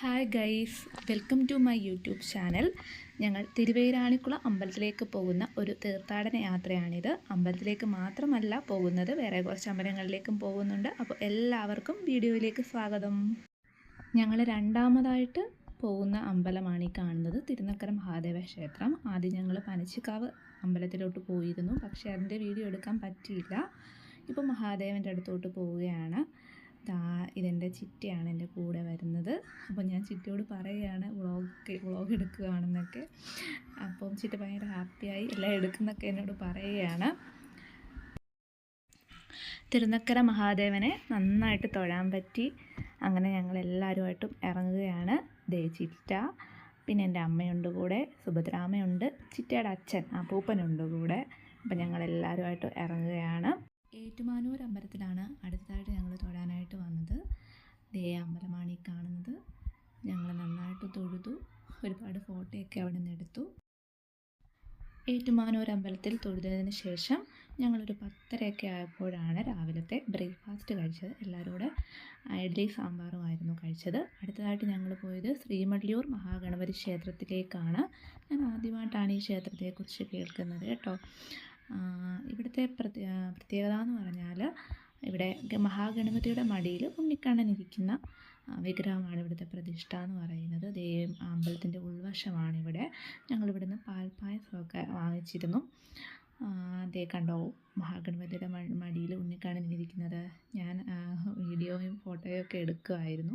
Hi guys welcome to my YouTube channel ഞങ്ങൾ തിരുവേരാണിക്കുളം അമ്പലത്തിലേക്ക് പോകുന്ന ഒരു തീർത്ഥാടന യാത്രയാണിത്. അമ്പലത്തിലേക്ക് മാത്രമല്ല പോകുന്നത് വേറെ കുറച്ച് അമ്പലങ്ങളിലേക്കും പോകുന്നുണ്ട്. അപ്പോൾ എല്ലാവർക്കും വീഡിയോയിലേക്ക് സ്വാഗതം. ഞങ്ങൾ രണ്ടാമതായിട്ട് പോകുന്ന അമ്പലമാണ് ഈ കാണുന്നത്. തിരുനക്കര മഹാദേവ ക്ഷേത്രം. ആദ്യം ഞങ്ങൾ പനച്ചിക്കാവ് അമ്പലത്തിലോട്ട് പോയിരുന്നു. പക്ഷേ അതിന്റെ വീഡിയോ എടുക്കാൻ പറ്റിയില്ല. ഇപ്പോൾ മഹാദേവന്റെ അടുത്തോട്ട് പോവുകയാണ്. ദാ ഇതെന്റെ ചിറ്റയാണ് എന്റെ കൂടെ വരുന്നത്. അപ്പോൾ ഞാൻ ചിറ്റയോട് പറയുകയാണ് വ്ളോഗ് വ്ളോഗ് എടുക്കുകയാണെന്നൊക്കെ. അപ്പം ചിറ്റ ഭയങ്കര ഹാപ്പിയായി എല്ലാം എടുക്കുന്നൊക്കെ എന്നോട് പറയുകയാണ്. തിരുനക്കര മഹാദേവനെ നന്നായിട്ട് തൊഴാൻ പറ്റി. അങ്ങനെ ഞങ്ങൾ എല്ലാവരുമായിട്ടും ഇറങ്ങുകയാണ്. ദേ ചിറ്റ പിന്നെ എന്റെ അമ്മയുണ്ട് കൂടെ സുഭദ്രാമയുണ്ട് ചിറ്റയുടെ അച്ഛൻ അപ്പൂപ്പനുണ്ട് കൂടെ. അപ്പം ഞങ്ങൾ എല്ലാവരുമായിട്ട് ഇറങ്ങുകയാണ്. ഏറ്റുമാനൂർ അമ്പലത്തിലാണ് അടുത്തതായിട്ട് ഞങ്ങൾ വന്നത് ദേ അമ്പലമാണ് ഈ കാണുന്നത്. ഞങ്ങൾ നന്നായിട്ട് തൊഴുതു. ഒരുപാട് ഫോട്ടോയൊക്കെ അവിടെ നിന്ന് എടുത്തു. ഏറ്റുമാനൂർ അമ്പലത്തിൽ തൊഴുതതിന് ശേഷം ഞങ്ങളൊരു പത്തരയൊക്കെ ആയപ്പോഴാണ് രാവിലത്തെ ബ്രേക്ക്ഫാസ്റ്റ് കഴിച്ചത്. എല്ലാവരും കൂടെ ഇഡ്ഡലി സാമ്പാറുമായിരുന്നു കഴിച്ചത്. അടുത്തതായിട്ട് ഞങ്ങൾ പോയത് ശ്രീമള്ളിയൂർ മഹാഗണപതി ക്ഷേത്രത്തിലേക്കാണ്. ഞാൻ ആദ്യമായിട്ടാണ് ഈ ക്ഷേത്രത്തെക്കുറിച്ച് കേൾക്കുന്നത് കേട്ടോ. ഇവിടുത്തെ പ്രത്യേകത എന്ന് പറഞ്ഞാൽ ഇവിടെ മഹാഗണപതിയുടെ മടിയിൽ ഉണ്ണിക്കണ്ണൻ ഇരിക്കുന്ന വിഗ്രഹമാണ് ഇവിടുത്തെ പ്രതിഷ്ഠ എന്ന് പറയുന്നത്. ദേ അമ്പലത്തിന്റെ ഉൾവശമാണ് ഇവിടെ ഞങ്ങളിവിടുന്ന് പാൽപ്പായസമൊക്കെ വാങ്ങിച്ചിരുന്നു. ദേ കണ്ടോ? മഹാഗണപതിയുടെ മടിയിൽ ഉണ്ണിക്കണ്ണനിരിക്കുന്നത് ഞാൻ വീഡിയോയും ഫോട്ടോയും ഒക്കെ എടുക്കുമായിരുന്നു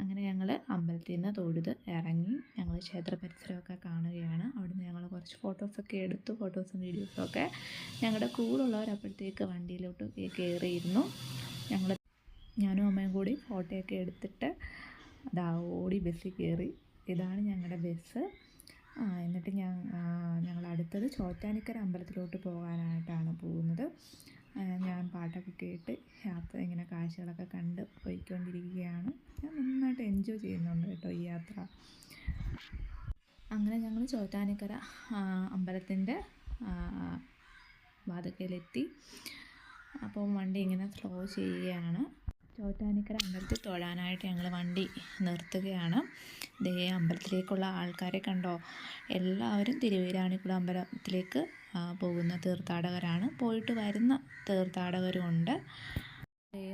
അങ്ങനെ ഞങ്ങൾ അമ്പലത്തിൽ നിന്ന് തൊഴുത് ഇറങ്ങി ഞങ്ങൾ ക്ഷേത്ര പരിസരമൊക്കെ കാണുകയാണ്. അവിടുന്ന് ഞങ്ങൾ കുറച്ച് ഫോട്ടോസൊക്കെ എടുത്തു ഫോട്ടോസും വീഡിയോസും ഒക്കെ ഞങ്ങളുടെ കൂടെയുള്ളവർ അപ്പോഴത്തേക്ക് വണ്ടിയിലോട്ട് കയറിയിരുന്നു. ഞങ്ങൾ ഞാനും അമ്മയും കൂടി ഫോട്ടോയൊക്കെ എടുത്തിട്ട് അതാ ഓടി ബസ്സിൽ കയറി. ഇതാണ് ഞങ്ങളുടെ ബസ് എന്നിട്ട് ഞാൻ ഞങ്ങൾ അടുത്തത് ചോറ്റാനിക്കര അമ്പലത്തിലോട്ട് പോകാനായിട്ടാണ് പോകുന്നത്. ഞാൻ പാട്ടൊക്കെ കേട്ട് യാത്ര ഇങ്ങനെ കാഴ്ചകളൊക്കെ കണ്ട് പോയിക്കൊണ്ടിരിക്കുകയാണ്. ഞാൻ നന്നായിട്ട് എൻജോയ് ചെയ്യുന്നുണ്ട് കേട്ടോ ഈ യാത്ര. അങ്ങനെ ഞങ്ങൾ ചോറ്റാനിക്കര അമ്പലത്തിന്റെ വാതക്കയിലെത്തി അപ്പം വണ്ടി ഇങ്ങനെ സ്ലോ ചെയ്യുകയാണ്. ചോറ്റാനിക്കര അമ്പലത്തിൽ തൊഴാനായിട്ട് ഞങ്ങൾ വണ്ടി നിർത്തുകയാണ്. ദേ അമ്പലത്തിലേക്കുള്ള ആൾക്കാരെ കണ്ടോ? എല്ലാവരും തിരുവീരാണിക്കുളം അമ്പലത്തിലേക്ക് പോകുന്ന തീർത്ഥാടകരാണ്. പോയിട്ട് വരുന്ന തീർത്ഥാടകരുമുണ്ട്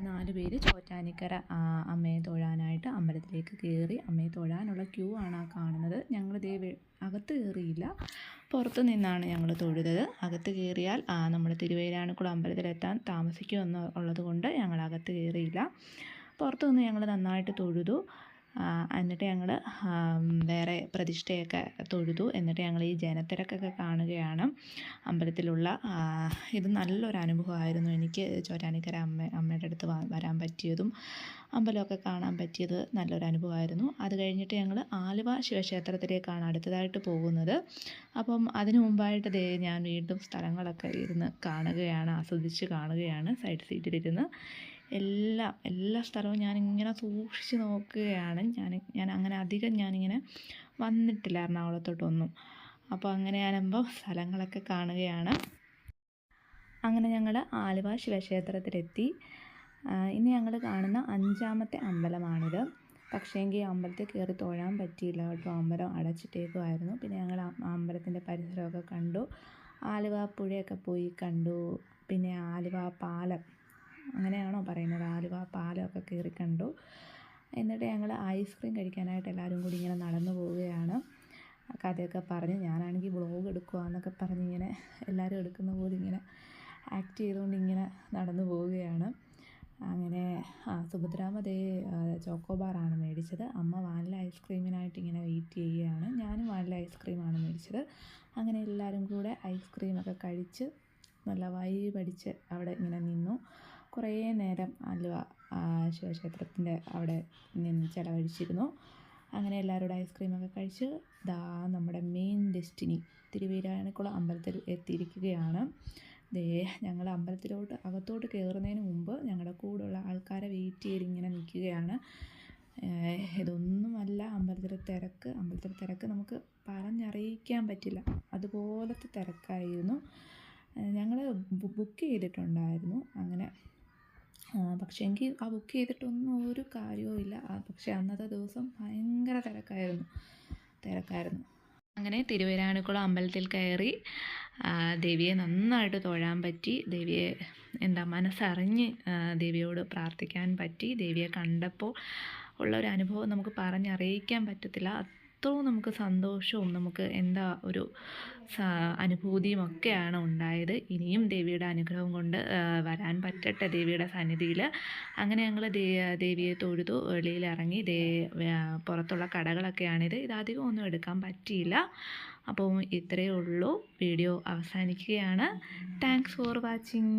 നാല് പേര് ചോറ്റാനിക്കര അമ്മയെ തൊഴാനായിട്ട് അമ്പലത്തിലേക്ക് കയറി അമ്മയെ തൊഴാനുള്ള ക്യൂ ആണ് ആ കാണുന്നത്. ഞങ്ങൾ ദേ അകത്ത് കയറിയില്ല. പുറത്ത് നിന്നാണ് ഞങ്ങൾ തൊഴുതത്. അകത്ത് കയറിയാൽ നമ്മൾ തിരുവേരാണിക്കുളം അമ്പലത്തിലെത്താൻ താമസിക്കുമെന്ന് ഉള്ളത് കൊണ്ട് ഞങ്ങൾ അകത്ത് കയറിയില്ല. പുറത്തു നിന്ന് ഞങ്ങൾ നന്നായിട്ട് തൊഴുതു. എന്നിട്ട് ഞങ്ങൾ വേറെ പ്രതിഷ്ഠയൊക്കെ തൊഴുതു. എന്നിട്ട് ഞങ്ങൾ ഈ ജനത്തിരക്കൊക്കെ കാണുകയാണ്. അമ്പലത്തിലുള്ള ഇത് നല്ലൊരു അനുഭവമായിരുന്നു എനിക്ക് ചോറ്റാനിക്കര അമ്മ അമ്മയുടെ അടുത്ത് വരാൻ പറ്റിയതും അമ്പലമൊക്കെ കാണാൻ പറ്റിയത് നല്ലൊരു അനുഭവമായിരുന്നു. അത് കഴിഞ്ഞിട്ട് ഞങ്ങൾ ആലുവ ശിവക്ഷേത്രത്തിലേക്കാണ് അടുത്തതായിട്ട് പോകുന്നത്. അപ്പം അതിനു മുമ്പായിട്ട് ഞാൻ വീണ്ടും സ്ഥലങ്ങളൊക്കെ ഇരുന്ന് കാണുകയാണ് ആസ്വദിച്ച് കാണുകയാണ് സൈഡ് സീറ്റിലിരുന്ന്. എല്ലാം എല്ലാ സ്ഥലവും ഞാനിങ്ങനെ സൂക്ഷിച്ച് നോക്കുകയാണ്. ഞാൻ ഞാൻ അങ്ങനെ അധികം ഞാനിങ്ങനെ വന്നിട്ടില്ല എറണാകുളത്തോട്ടൊന്നും. അപ്പോൾ അങ്ങനെ ഞാനുമ്പോൾ സ്ഥലങ്ങളൊക്കെ കാണുകയാണ്. അങ്ങനെ ഞങ്ങൾ ആലുവ ശിവക്ഷേത്രത്തിലെത്തി. ഇനി ഞങ്ങൾ കാണുന്ന അഞ്ചാമത്തെ അമ്പലമാണിത്. പക്ഷേങ്കിൽ അമ്പലത്തിൽ കയറി തൊഴാൻ പറ്റിയില്ല കേട്ടോ. അമ്പലം അടച്ചിട്ടേക്കുമായിരുന്നു പിന്നെ ഞങ്ങൾ അമ്പലത്തിന്റെ പരിസരമൊക്കെ കണ്ടു. ആലുവ പുഴയൊക്കെ പോയി കണ്ടു. പിന്നെ ആലുവ പാലം. അങ്ങനെയാണോ പറയുന്നത്? ആലുവ പാലമൊക്കെ കയറി കണ്ടു. എന്നിട്ട് ഞങ്ങൾ ഐസ്ക്രീം കഴിക്കാനായിട്ട് എല്ലാവരും കൂടി ഇങ്ങനെ നടന്നു പോവുകയാണ്. കഥയൊക്കെ പറഞ്ഞ്. ഞാനാണെങ്കിൽ വ്ളോഗ് എടുക്കുക എന്നൊക്കെ പറഞ്ഞ് ഇങ്ങനെ എല്ലാവരും എടുക്കുന്ന പോലെ ഇങ്ങനെ ആക്ട് ചെയ്തുകൊണ്ട് ഇങ്ങനെ നടന്നു പോവുകയാണ്. അങ്ങനെ ആ സുഭദ്രാമതേ ചോക്കോബാറാണ് മേടിച്ചത്. അമ്മ വാനില ഐസ്ക്രീമിനായിട്ട് ഇങ്ങനെ വെയിറ്റ് ചെയ്യുകയാണ്. ഞാനും വാനില ഐസ്ക്രീമാണ് മേടിച്ചത്. അങ്ങനെ എല്ലാവരും കൂടെ ഐസ്ക്രീമൊക്കെ കഴിച്ച് നല്ല വൈ പഠിച്ച് അവിടെ ഇങ്ങനെ നിന്നു. കുറേ നേരം ആലുവ ശിവക്ഷേത്രത്തിന്റെ അവിടെ നിന്ന് ചിലവഴിച്ചിരുന്നു. അങ്ങനെ എല്ലാവരോടും ഐസ്ക്രീമൊക്കെ കഴിച്ച് ദാ നമ്മുടെ മെയിൻ ഡെസ്റ്റിനി തിരുവീരാണിക്കുളം അമ്പലത്തിൽ എത്തിയിരിക്കുകയാണ്. ദേ ഞങ്ങൾ അമ്പലത്തിലോട്ട് അകത്തോട്ട് കയറുന്നതിന് മുമ്പ് ഞങ്ങളുടെ കൂടെയുള്ള ആൾക്കാരെ വെയിറ്റ് ചെയ്ത് ഇങ്ങനെ നിൽക്കുകയാണ്. ഇതൊന്നുമല്ല അമ്പലത്തിലെ തിരക്ക് അമ്പലത്തിലെ തിരക്ക് നമുക്ക് പറഞ്ഞറിയിക്കാൻ പറ്റില്ല. അതുപോലത്തെ തിരക്കായിരുന്നു. ഞങ്ങൾ ബുക്ക് ചെയ്തിട്ടുണ്ടായിരുന്നു. അങ്ങനെ പക്ഷേ എങ്കിൽ ആ ബുക്ക് ചെയ്തിട്ടൊന്നും ഒരു കാര്യവുമില്ല പക്ഷേ അന്നത്തെ ദിവസം ഭയങ്കര തിരക്കായിരുന്നു. തിരക്കായിരുന്നു. അങ്ങനെ തിരുവരാണിക്കുളം അമ്പലത്തിൽ കയറി ദേവിയെ നന്നായിട്ട് തൊഴാൻ പറ്റി. ദേവിയെ എന്താ മനസ്സറിഞ്ഞ് ദേവിയോട് പ്രാർത്ഥിക്കാൻ പറ്റി. ദേവിയെ കണ്ടപ്പോൾ ഉള്ള ഒരു അനുഭവം നമുക്ക് പറഞ്ഞറിയിക്കാൻ പറ്റത്തില്ല. അത്രയും നമുക്ക് സന്തോഷവും നമുക്ക് എന്താ ഒരു അനുഭൂതിയും ഒക്കെയാണ് ഉണ്ടായത്. ഇനിയും ദേവിയുടെ അനുഗ്രഹം കൊണ്ട് വരാൻ പറ്റട്ടെ ദേവിയുടെ സന്നിധിയിൽ അങ്ങനെ ഞങ്ങൾ ദേവിയെ തൊഴുതു വെളിയിലിറങ്ങി ദേ പുറത്തുള്ള കടകളൊക്കെയാണിത്. ഇത് അധികം ഒന്നും എടുക്കാൻ പറ്റിയില്ല. അപ്പോൾ ഇത്രയേ ഉള്ളൂ. വീഡിയോ അവസാനിക്കുകയാണ്. Thanks for watching